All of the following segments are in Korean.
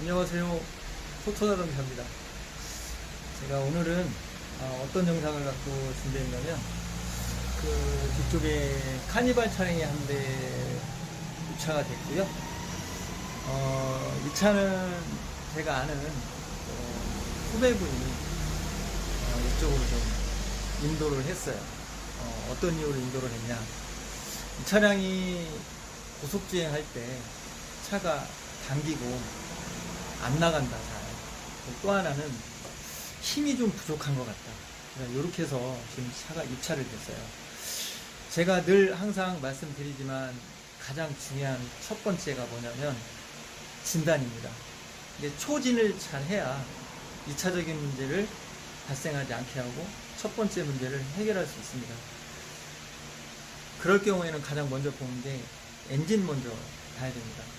안녕하세요. 토토자동차입니다. 제가 오늘은 어, 떤 영상을 갖고 준비했냐면 그 뒤쪽에 카니발 차량이 한대 유차가 됐고요. 어, 이 차는 제가 아는 어, 후배분이 어, 이쪽으로 좀 인도를 했어요. 어, 떤 이유로 인도를 했냐? 이 차량이 고속주행 할 때 차가 당기고 안 나간다 잘. 또 하나는 힘이 좀 부족한 것 같다. 이렇게 해서 지금 차가 입차를 됐어요. 제가 늘 항상 말씀드리지만 가장 중요한 첫 번째가 뭐냐면 진단입니다. 이게 초진을 잘 해야 2차적인 문제를 발생하지 않게 하고 첫 번째 문제를 해결할 수 있습니다. 그럴 경우에는 가장 먼저 보는 게 엔진 먼저 봐야 됩니다.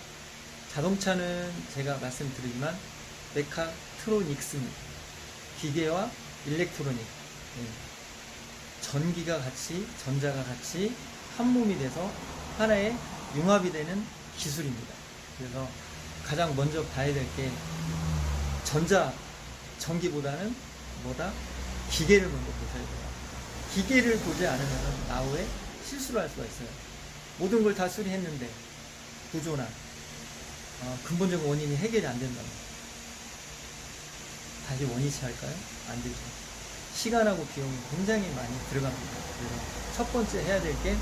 자동차는 제가 말씀드리지만 메카트로닉스입니다. 기계와 일렉트로닉. 예. 전기가 같이, 전자가 같이 한 몸이 돼서 하나의 융합이 되는 기술입니다. 그래서 가장 먼저 봐야 될 게 전자, 전기보다는 뭐다? 기계를 먼저 보셔야 돼요. 기계를 보지 않으면 나후에 실수를 할 수가 있어요. 모든 걸 다 수리했는데 구조나 어, 근본적 원인이 해결이 안 된다면 다시 원위치 할까요? 안 되죠. 시간하고 비용이 굉장히 많이 들어갑니다. 그래서 첫 번째 해야 될 게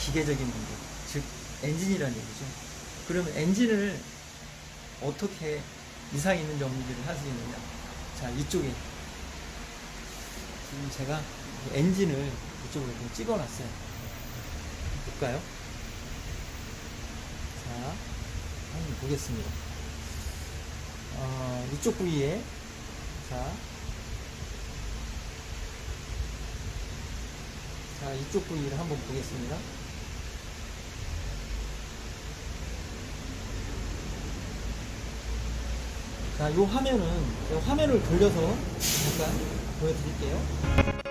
기계적인 문제, 즉 엔진이라는 얘기죠. 그러면 엔진을 어떻게 이상 있는 정리를 할수 있느냐? 자, 이쪽에 지금 제가 엔진을 이쪽으로 좀 찍어놨어요. 볼까요? 자, 한번 보겠습니다. 어, 이쪽 부위에 자, 자 이쪽 부위를 한번 보겠습니다. 자, 이 화면은 화면을 돌려서 잠깐 보여드릴게요.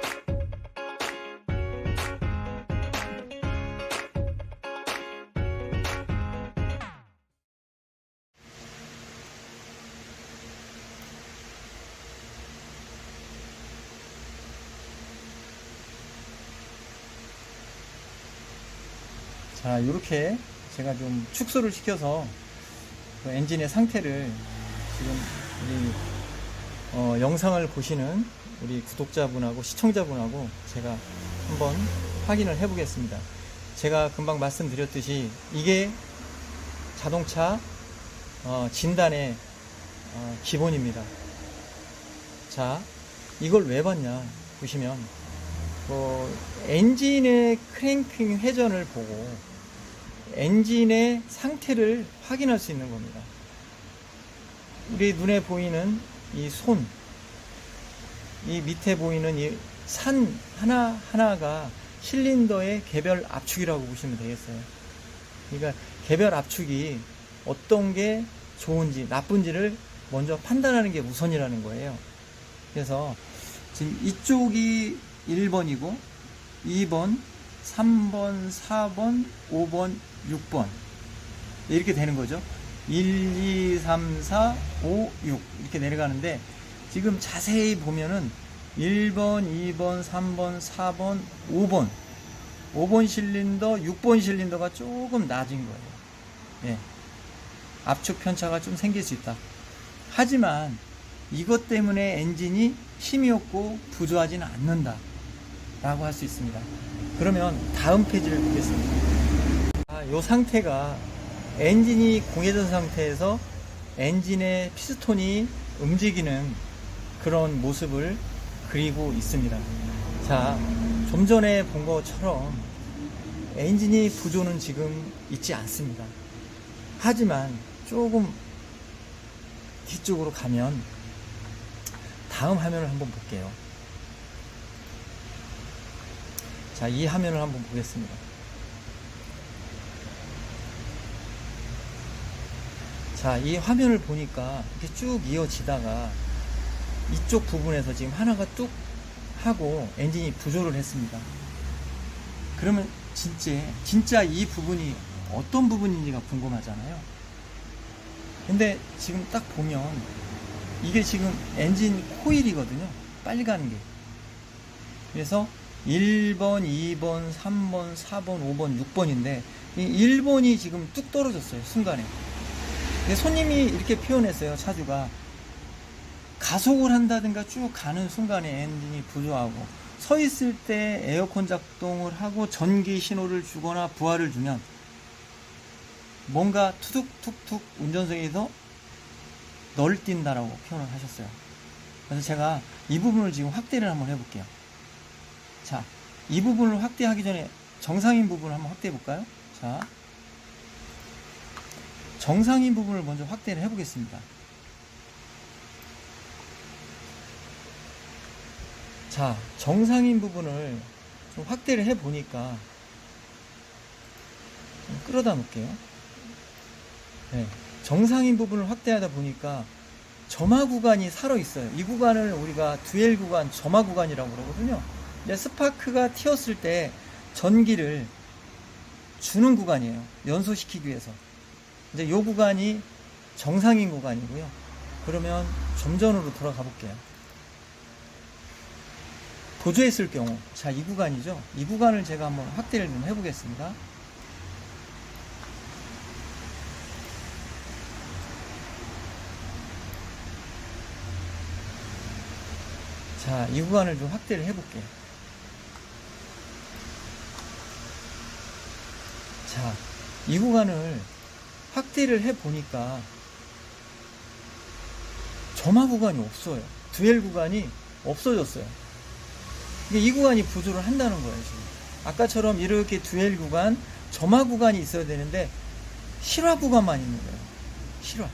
자, 이렇게 제가 좀 축소를 시켜서 그 엔진의 상태를 지금 우리 어, 영상을 보시는 우리 구독자분하고 시청자분하고 제가 한번 확인을 해 보겠습니다. 제가 금방 말씀드렸듯이 이게 자동차 어, 진단의 어, 기본입니다. 자, 이걸 왜 봤냐 보시면 어, 엔진의 크랭킹 회전을 보고 엔진의 상태를 확인할 수 있는 겁니다. 우리 눈에 보이는 이 손, 이 밑에 보이는 이 산 하나하나가 실린더의 개별 압축이라고 보시면 되겠어요. 그러니까 개별 압축이 어떤 게 좋은지 나쁜지를 먼저 판단하는 게 우선이라는 거예요. 그래서 지금 이쪽이 1번이고 2번, 3번, 4번, 5번, 6번 이렇게 되는 거죠. 1, 2, 3, 4, 5, 6 이렇게 내려가는데 지금 자세히 보면은 1번, 2번, 3번, 4번, 5번 5번 실린더, 6번 실린더가 조금 낮은 거예요. 예. 압축 편차가 좀 생길 수 있다. 하지만 이것 때문에 엔진이 힘이 없고 부조하지는 않는다. 라고 할 수 있습니다. 그러면 다음 페이지를 보겠습니다. 아, 이 상태가 엔진이 공회전 상태에서 엔진의 피스톤이 움직이는 그런 모습을 그리고 있습니다. 자, 좀 전에 본 것처럼 엔진이 부조는 지금 있지 않습니다. 하지만 조금 뒤쪽으로 가면 다음 화면을 한번 볼게요. 자, 이 화면을 한번 보겠습니다. 자, 이 화면을 보니까 이렇게 쭉 이어지다가 이쪽 부분에서 지금 하나가 뚝 하고 엔진이 부조를 했습니다. 그러면 진짜, 진짜 이 부분이 어떤 부분인지가 궁금하잖아요. 근데 지금 딱 보면 이게 지금 엔진 코일이거든요. 빨리 가는 게. 그래서 1번, 2번, 3번, 4번, 5번, 6번인데 이 1번이 지금 뚝 떨어졌어요. 순간에. 근데 손님이 이렇게 표현했어요. 차주가 가속을 한다든가 쭉 가는 순간에 엔진이 부조하고 서 있을 때 에어컨 작동을 하고 전기 신호를 주거나 부하를 주면 뭔가 투둑툭툭 운전석에서 널뛴다라고 표현을 하셨어요. 그래서 제가 이 부분을 지금 확대를 한번 해볼게요. 자, 이 부분을 확대하기 전에 정상인 부분을 한번 확대해 볼까요? 자, 정상인 부분을 먼저 확대를 해 보겠습니다. 자, 정상인 부분을 좀 확대를 해 보니까 좀 끌어다 놓을게요. 네, 정상인 부분을 확대하다 보니까 점화 구간이 살아 있어요. 이 구간을 우리가 듀엘 구간, 점화 구간이라고 그러거든요. 스파크가 튀었을 때 전기를 주는 구간이에요. 연소시키기 위해서. 이제 이 구간이 정상인 구간이고요. 그러면 좀 전으로 돌아가 볼게요. 보조했을 경우, 자, 이 구간이죠. 이 구간을 제가 한번 확대를 좀 해보겠습니다. 자, 이 구간을 좀 확대를 해볼게요. 자, 이 구간을 확대를 해보니까 점화 구간이 없어요. 듀엘 구간이 없어졌어요. 이게 이 구간이 부조를 한다는 거예요, 지금. 아까처럼 이렇게 듀엘 구간, 점화 구간이 있어야 되는데 실화 구간만 있는 거예요. 실화.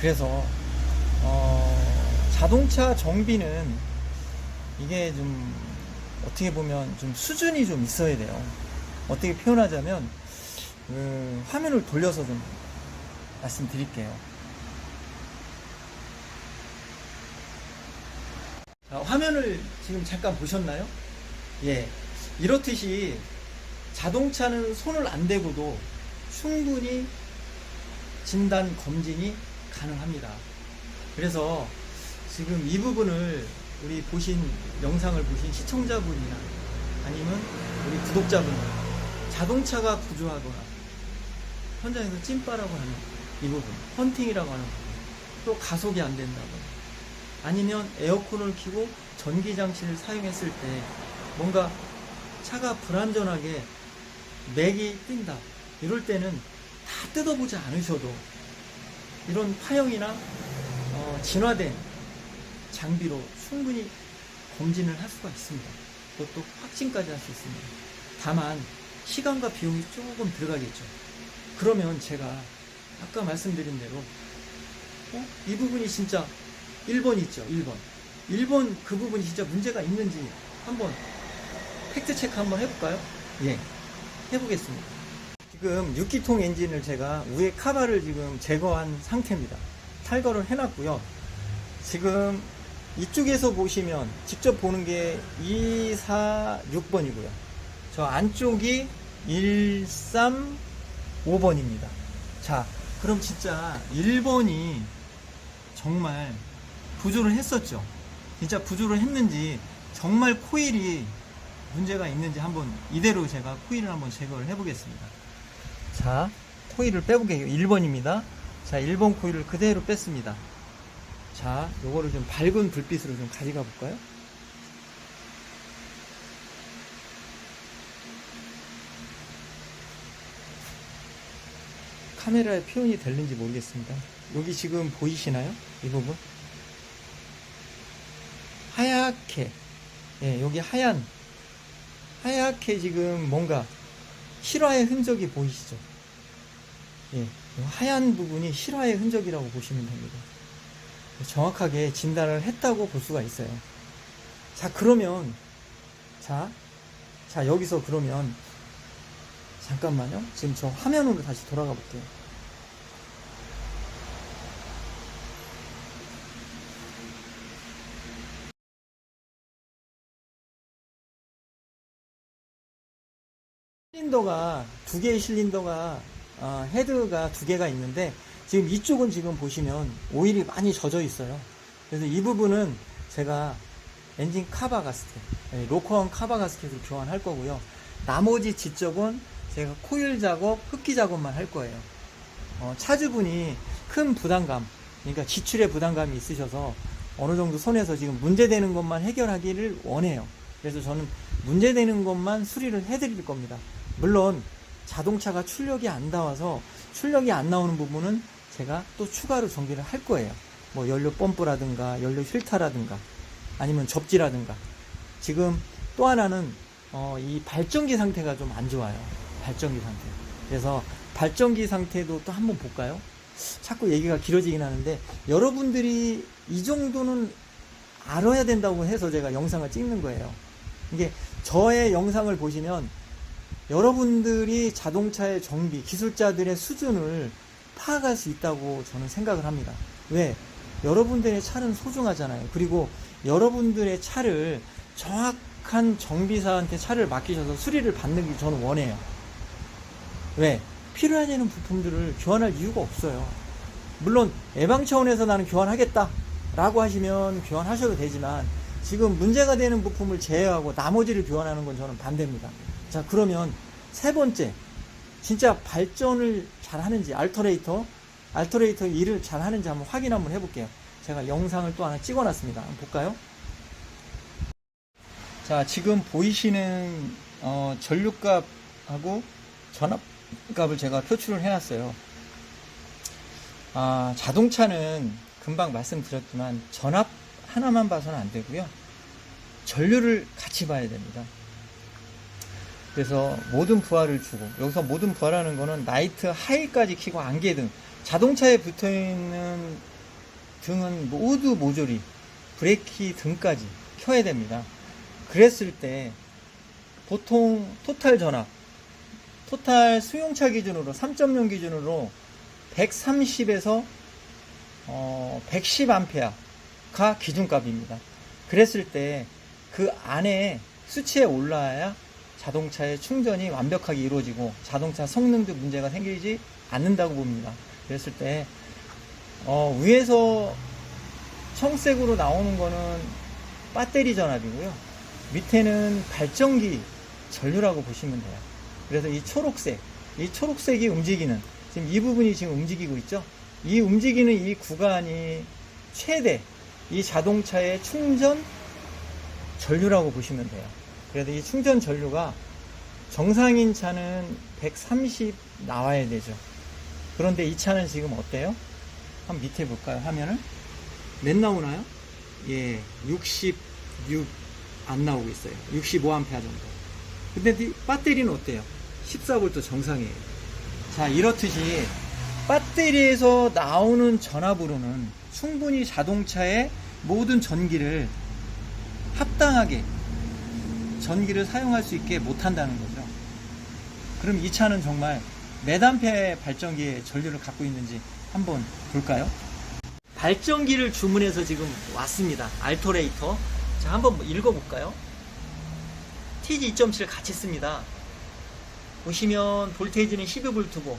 그래서 어, 자동차 정비는 이게 좀 어떻게 보면 좀 수준이 좀 있어야 돼요. 어떻게 표현하자면 그 화면을 돌려서 좀 말씀드릴게요. 자, 화면을 지금 잠깐 보셨나요? 예. 이렇듯이 자동차는 손을 안 대고도 충분히 진단 검진이 가능합니다. 그래서 지금 이 부분을 우리 보신 영상을 보신 시청자분이나 아니면 우리 구독자분 자동차가 구조하거나 현장에서 찐빠라고 하는 이 부분 헌팅이라고 하는 부분 또 가속이 안 된다거나 아니면 에어컨을 켜고 전기 장치를 사용했을 때 뭔가 차가 불안전하게 맥이 뛴다. 이럴 때는 다 뜯어보지 않으셔도 이런 파형이나 어, 진화된 장비로 충분히 검진을 할 수가 있습니다. 그것도 확진까지 할 수 있습니다. 다만 시간과 비용이 조금 들어가겠죠. 그러면 제가 아까 말씀드린 대로 어? 이 부분이 진짜 1번 있죠. 1번. 1번 그 부분이 진짜 문제가 있는지 한번 팩트 체크 한번 해볼까요? 예. 해보겠습니다. 지금 6기통 엔진을 제가 위에 카바를 지금 제거한 상태입니다. 탈거를 해놨고요. 지금 이쪽에서 보시면 직접 보는 게 2, 4, 6번이고요. 저 안쪽이 1, 3, 5번입니다. 자, 그럼 진짜 1번이 정말 부조를 했었죠. 진짜 부조를 했는지 정말 코일이 문제가 있는지 한번 이대로 제가 코일을 한번 제거를 해보겠습니다. 자, 코일을 빼볼게요. 1번입니다. 자, 1번 코일을 그대로 뺐습니다. 자, 요거를 좀 밝은 불빛으로 좀 가져가 볼까요? 카메라에 표현이 될는지 모르겠습니다. 여기 지금 보이시나요? 이 부분? 하얗게, 예, 여기 하얀, 하얗게 지금 뭔가 실화의 흔적이 보이시죠? 예, 이 하얀 부분이 실화의 흔적이라고 보시면 됩니다. 정확하게 진단을 했다고 볼 수가 있어요. 자, 그러면, 자, 자, 여기서 그러면, 잠깐만요. 지금 저 화면으로 다시 돌아가 볼게요. 실린더가, 두 개의 실린더가 어, 헤드가 두 개가 있는데 지금 이쪽은 지금 보시면 오일이 많이 젖어 있어요. 그래서 이 부분은 제가 엔진 카바 가스켓, 예, 로커원 카바 가스켓을 교환할 거고요. 나머지 지적은 제가 코일 작업, 흡기 작업만 할 거예요. 어, 차주분이 큰 부담감, 그러니까 지출에 부담감이 있으셔서 어느 정도 손에서 지금 문제되는 것만 해결하기를 원해요. 그래서 저는 문제되는 것만 수리를 해드릴 겁니다. 물론 자동차가 출력이 안 나와서 출력이 안 나오는 부분은 제가 또 추가로 정비를 할 거예요. 뭐 연료 펌프라든가 연료 필터라든가 아니면 접지라든가 지금 또 하나는 어, 이 발전기 상태가 좀 안 좋아요. 발전기 상태. 그래서 발전기 상태도 또 한번 볼까요? 자꾸 얘기가 길어지긴 하는데 여러분들이 이 정도는 알아야 된다고 해서 제가 영상을 찍는 거예요. 이게 저의 영상을 보시면 여러분들이 자동차의 정비, 기술자들의 수준을 파악할 수 있다고 저는 생각을 합니다. 왜? 여러분들의 차는 소중하잖아요. 그리고 여러분들의 차를 정확한 정비사한테 차를 맡기셔서 수리를 받는 게 저는 원해요. 왜? 필요하지 않은 부품들을 교환할 이유가 없어요. 물론 예방 차원에서 나는 교환하겠다 라고 하시면 교환하셔도 되지만 지금 문제가 되는 부품을 제외하고 나머지를 교환하는 건 저는 반대입니다. 자 그러면 세 번째 진짜 발전을 잘 하는지 알터레이터 알터레이터 일을 잘 하는지 한번 확인 한번 해볼게요. 제가 영상을 또 하나 찍어놨습니다. 한번 볼까요? 자 지금 보이시는 어, 전류값하고 전압값을 제가 표출을 해놨어요. 아, 자동차는 금방 말씀드렸지만 전압 하나만 봐서는 안 되고요. 전류를 같이 봐야 됩니다. 그래서 모든 부하를 주고 여기서 모든 부하라는 거는 나이트 하이까지 키고 안개등 자동차에 붙어 있는 등은 모두 모조리 브레이크 등까지 켜야 됩니다. 그랬을 때 보통 토탈 전압 토탈 수용차 기준으로 3.0 기준으로 130에서 어, 110A가 기준값입니다. 그랬을 때 그 안에 수치에 올라야 자동차의 충전이 완벽하게 이루어지고 자동차 성능도 문제가 생기지 않는다고 봅니다. 그랬을 때 어, 위에서 청색으로 나오는 거는 배터리 전압이고요. 밑에는 발전기 전류라고 보시면 돼요. 그래서 이 초록색, 이 초록색이 움직이는 지금 이 부분이 지금 움직이고 있죠. 이 움직이는 이 구간이 최대 이 자동차의 충전 전류라고 보시면 돼요. 그래서 이 충전 전류가 정상인 차는 130 나와야 되죠. 그런데 이 차는 지금 어때요? 한번 밑에 볼까요? 화면을 몇 나오나요? 예, 66 안 나오고 있어요. 65A 정도. 근데 이 배터리는 어때요? 14V 정상이에요. 자, 이렇듯이 배터리에서 나오는 전압으로는 충분히 자동차의 모든 전기를 합당하게 전기를 사용할 수 있게 못한다는 거죠. 그럼 이 차는 정말 몇 암페 발전기의 전류를 갖고 있는지 한번 볼까요? 발전기를 주문해서 지금 왔습니다. 알터레이터. 자, 한번 읽어볼까요? TG 2.7 같이 씁니다. 보시면 볼테이지는 12V고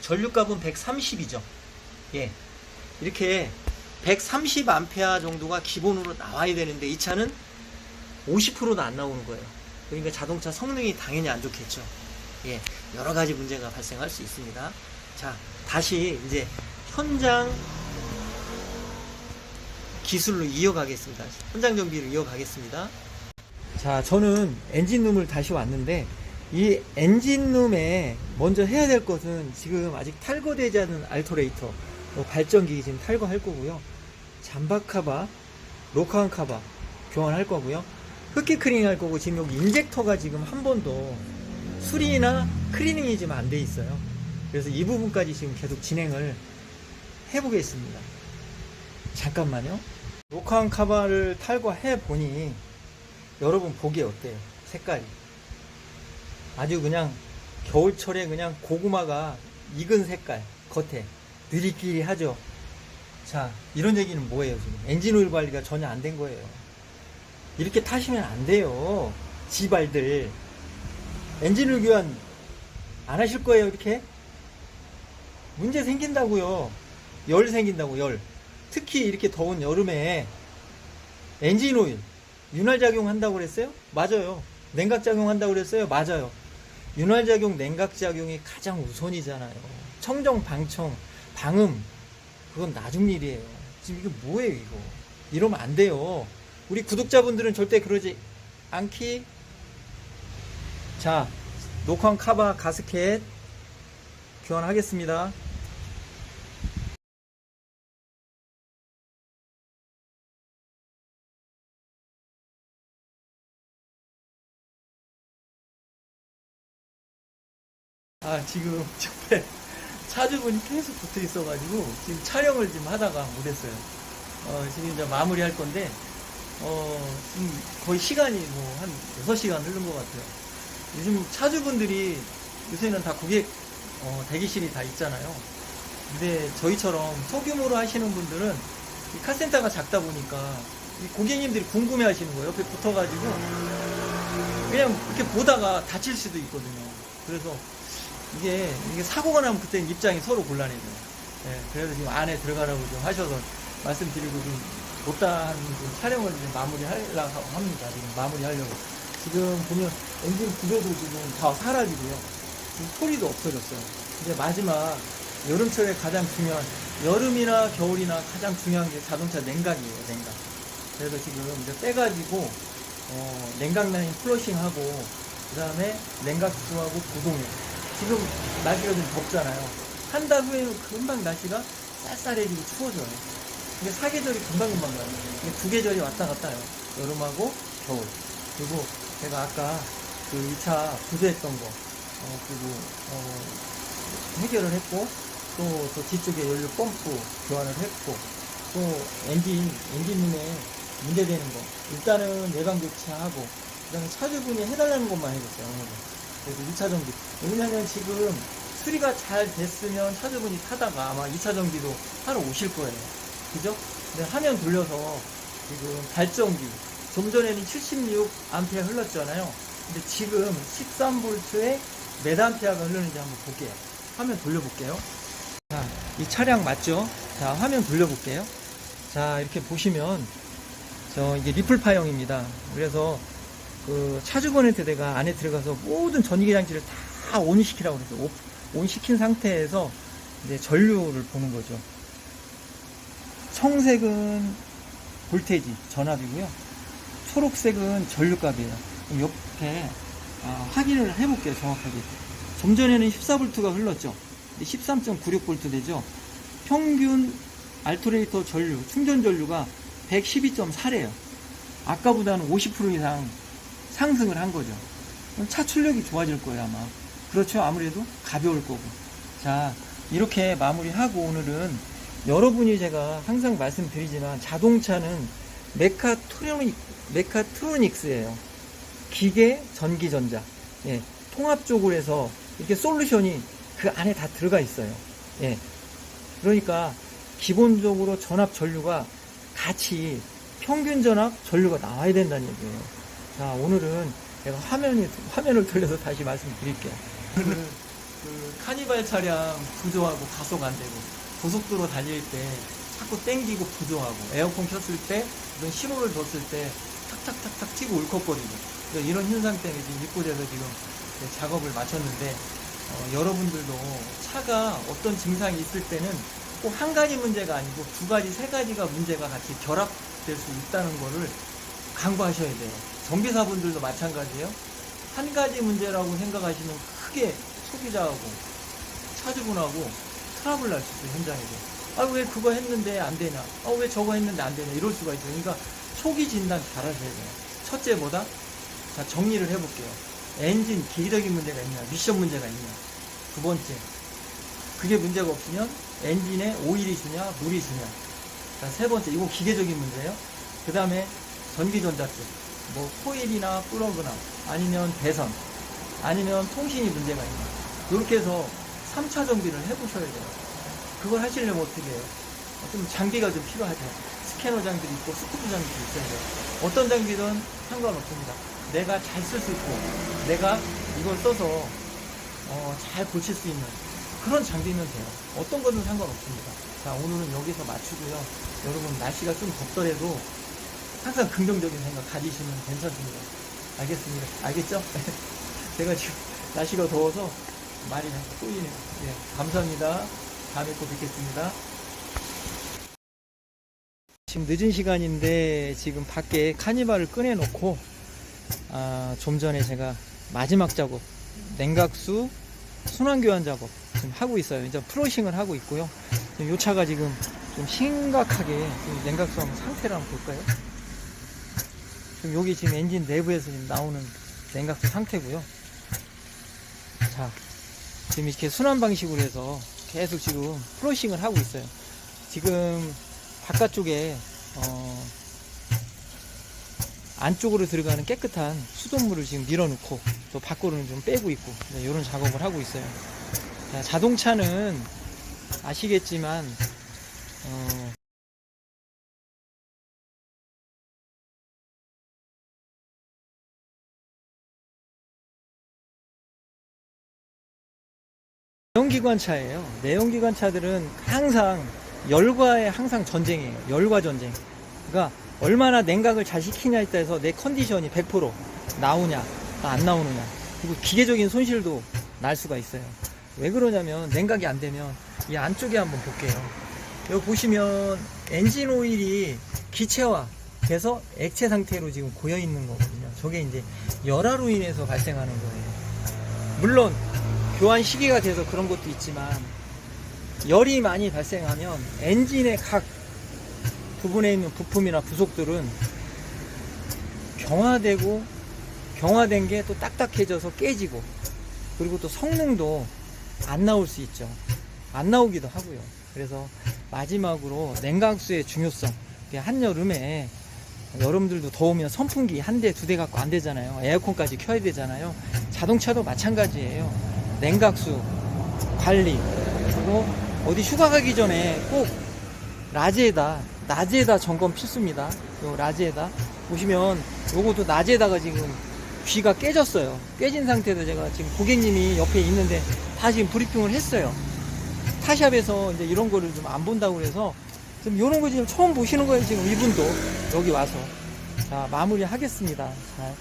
전류값은 130이죠. 예. 이렇게 130A 정도가 기본으로 나와야 되는데 이 차는 50%도 안 나오는 거예요. 그러니까 자동차 성능이 당연히 안 좋겠죠. 예. 여러 가지 문제가 발생할 수 있습니다. 자, 다시 이제 현장 기술로 이어가겠습니다. 현장 정비로 이어가겠습니다. 자, 저는 엔진룸을 다시 왔는데 이 엔진룸에 먼저 해야 될 것은 지금 아직 탈거되지 않은 알터레이터 뭐 발전기 지금 탈거할 거고요. 잠박 카바, 로카운 카바 교환할 거고요. 흡기 크리닝 할 거고 지금 여기 인젝터가 지금 한 번도 수리나 크리닝이 지금 안 돼 있어요. 그래서 이 부분까지 지금 계속 진행을 해보겠습니다. 잠깐만요. 로카운 카바를 탈거해 보니 여러분 보기 어때요? 색깔이. 아주 그냥 겨울철에 그냥 고구마가 익은 색깔 겉에 느리끼리 하죠. 자, 이런 얘기는 뭐예요, 지금? 엔진오일 관리가 전혀 안 된 거예요. 이렇게 타시면 안 돼요. 지발들. 엔진오일 교환 안 하실 거예요, 이렇게? 문제 생긴다고요. 열 생긴다고 열. 특히 이렇게 더운 여름에 엔진 오일 윤활 작용 한다고 그랬어요? 맞아요. 냉각 작용 한다고 그랬어요? 맞아요. 윤활 작용, 냉각 작용이 가장 우선이잖아요. 청정, 방청, 방음 그건 나중 일이에요. 지금 이게 뭐예요, 이거? 이러면 안 돼요. 우리 구독자분들은 절대 그러지 않기. 자, 녹황 카바 가스켓 교환하겠습니다. 아, 지금 옆에 차주분이 계속 붙어 있어가지고 지금 촬영을 지금 하다가 못했어요. 어, 지금 이제 마무리 할 건데, 어, 지금 거의 시간이 뭐 한 6시간 흐른 것 같아요. 요즘 차주분들이 요새는 다 고객 어, 대기실이 다 있잖아요. 근데 저희처럼 소규모로 하시는 분들은 이 카센터가 작다 보니까 이 고객님들이 궁금해 하시는 거예요. 옆에 붙어가지고 그냥 이렇게 보다가 다칠 수도 있거든요. 그래서 이게, 이게 사고가 나면 그때 입장이 서로 곤란해져요. 예, 그래서 지금 안에 들어가라고 좀 하셔서 말씀드리고 좀 못다한 좀 촬영을 좀 마무리 하려고 합니다. 지금 마무리 하려고. 지금 보면 엔진 구조도 지금 다 사라지고요. 지금 소리도 없어졌어요. 이제 마지막 여름철에 가장 중요한 여름이나 겨울이나 가장 중요한 게 자동차 냉각이에요. 냉각. 그래서 지금 이제 빼가지고 어, 냉각 라인 플러싱하고 그 다음에 냉각수하고 구동해. 지금 날씨가 좀 덥잖아요. 한 달 후에는 금방 날씨가 쌀쌀해지고 추워져요. 이게 사계절이 금방금방 가요. 이게 두 계절이 왔다 갔다 해요. 여름하고 겨울. 그리고 제가 아까 그 2차 구조했던 거, 어, 그리고, 어, 해결을 했고, 또, 또 뒤쪽에 연료 펌프 교환을 했고, 또 엔진, 엔진룸에 문제되는 거. 일단은 내방 교체하고, 그 다음에 차주분이 해달라는 것만 해줬어요, 오늘은. 그래서 2차 정비. 왜냐면 지금 수리가 잘 됐으면 차주분이 타다가 아마 2차 정비도 하러 오실 거예요. 그죠? 근데 화면 돌려서 지금 발전기. 좀 전에는 76A 흘렀잖아요. 근데 지금 13V에 몇 암페어가 흐르는지 한번 볼게요. 화면 돌려볼게요. 자, 이 차량 맞죠? 자, 화면 돌려볼게요. 자, 이렇게 보시면 저 이게 리플파형입니다. 그래서 그 차주분한테 내가 안에 들어가서 모든 전기 장치를 다 온시키라고. 오- 온시킨 상태에서 이제 전류를 보는 거죠. 청색은 볼테이지 전압이고요. 초록색은 전류값이에요. 이렇게 아, 확인을 해볼게요. 정확하게. 좀 전에는 14V가 흘렀죠. 13.96V 되죠. 평균 알토레이터 전류, 충전 전류가 112.4래요. 아까보다는 50% 이상 상승을 한 거죠. 차 출력이 좋아질 거예요, 아마. 그렇죠. 아무래도 가벼울 거고. 자, 이렇게 마무리하고 오늘은 여러분이 제가 항상 말씀드리지만 자동차는 메카트로닉, 메카트로닉스예요. 기계, 전기 전자. 예, 통합적으로 해서 이렇게 솔루션이 그 안에 다 들어가 있어요. 예. 그러니까 기본적으로 전압 전류가 같이 평균 전압 전류가 나와야 된다는 얘기예요. 자, 오늘은 제가 화면이, 화면을 돌려서 다시 말씀드릴게요. 그, 그 카니발 차량 부조하고 가속 안 되고 고속도로 달릴 때 자꾸 땡기고 부조하고 에어컨 켰을 때 이런 신호를 줬을 때 탁탁탁탁 튀고 울컥거리고 이런 현상 때문에 지금 입고돼서 지금 작업을 마쳤는데 어, 여러분들도 차가 어떤 증상이 있을 때는 꼭 한 가지 문제가 아니고 두 가지, 세 가지가 문제가 같이 결합될 수 있다는 거를 강구하셔야 돼요. 정비사분들도 마찬가지예요. 한 가지 문제라고 생각하시면 크게 소비자하고 차주분하고 트러블 날 수 있어요, 현장에서. 아, 왜 그거 했는데 안 되냐? 아, 왜 저거 했는데 안 되냐? 이럴 수가 있어요. 그러니까 초기 진단 잘 하셔야 돼요. 첫째 뭐다? 자, 정리를 해볼게요. 엔진 기계적인 문제가 있냐? 미션 문제가 있냐? 두 번째. 그게 문제가 없으면 엔진에 오일이 주냐? 물이 주냐? 자, 세 번째. 이거 기계적인 문제예요. 그 다음에 전기전자 쪽. 뭐, 코일이나 플러그나, 아니면 배선, 아니면 통신이 문제가 있나. 이렇게 해서 3차 정비를 해보셔야 돼요. 그걸 하시려면 어떻게 해요? 좀 장비가 좀 필요하죠. 스캐너 장비도 있고, 스쿠프 장비도 있어야 돼요. 어떤 장비든 상관없습니다. 내가 잘 쓸 수 있고, 내가 이걸 써서, 어, 잘 고칠 수 있는 그런 장비면 돼요. 어떤 거는 상관없습니다. 자, 오늘은 여기서 마치고요. 여러분, 날씨가 좀 덥더라도 항상 긍정적인 생각 가지시면 괜찮습니다. 알겠습니다. 알겠죠? 제가 지금 날씨가 더워서 말이 꼬이네요. 예, 감사합니다. 다음에 또 뵙겠습니다. 지금 늦은 시간인데 지금 밖에 카니발을 꺼내놓고 아, 좀 전에 제가 마지막 작업 냉각수 순환 교환 작업 지금 하고 있어요. 이제 프로싱을 하고 있고요. 지금 요 차가 지금 좀 심각하게 지금 냉각수 한번 상태를 한번 볼까요? 지금 여기 지금 엔진 내부에서 지금 나오는 냉각수 상태고요. 자, 지금 이렇게 순환 방식으로 해서 계속 지금 프로싱을 하고 있어요. 지금 바깥쪽에 어, 안쪽으로 들어가는 깨끗한 수돗물을 지금 밀어넣고 또 밖으로는 좀 빼고 있고 이런 작업을 하고 있어요. 자, 자동차는 아시겠지만 어, 내연기관차예요. 내연기관차들은 항상 열과의 항상 전쟁이에요. 열과 전쟁. 그러니까 얼마나 냉각을 잘 시키냐에 따라서 내 컨디션이 100% 나오냐, 안 나오느냐. 그리고 기계적인 손실도 날 수가 있어요. 왜 그러냐면 냉각이 안 되면 이 안쪽에 한번 볼게요. 여기 보시면 엔진 오일이 기체화 돼서 액체 상태로 지금 고여 있는 거거든요. 저게 이제 열화로 인해서 발생하는 거예요. 물론 교환 시기가 돼서 그런 것도 있지만 열이 많이 발생하면 엔진의 각 부분에 있는 부품이나 부속들은 경화되고 경화된 게 또 딱딱해져서 깨지고 그리고 또 성능도 안 나올 수 있죠. 안 나오기도 하고요. 그래서 마지막으로 냉각수의 중요성. 한여름에 여러분들도 더우면 선풍기 한 대, 두 대 갖고 안 되잖아요. 에어컨까지 켜야 되잖아요. 자동차도 마찬가지예요. 냉각수 관리. 그리고 어디 휴가 가기 전에 꼭 라지에다, 낮에다 점검 필수입니다. 요 라지에다. 보시면 요것도 낮에다가 지금 귀가 깨졌어요. 깨진 상태에서 제가 지금 고객님이 옆에 있는데 다 지금 브리핑을 했어요. 타샵에서 이제 이런 거를 좀 안 본다고 그래서 지금 이런 거 지금 처음 보시는 거예요. 지금 이분도 여기 와서. 자, 마무리 하겠습니다. 자,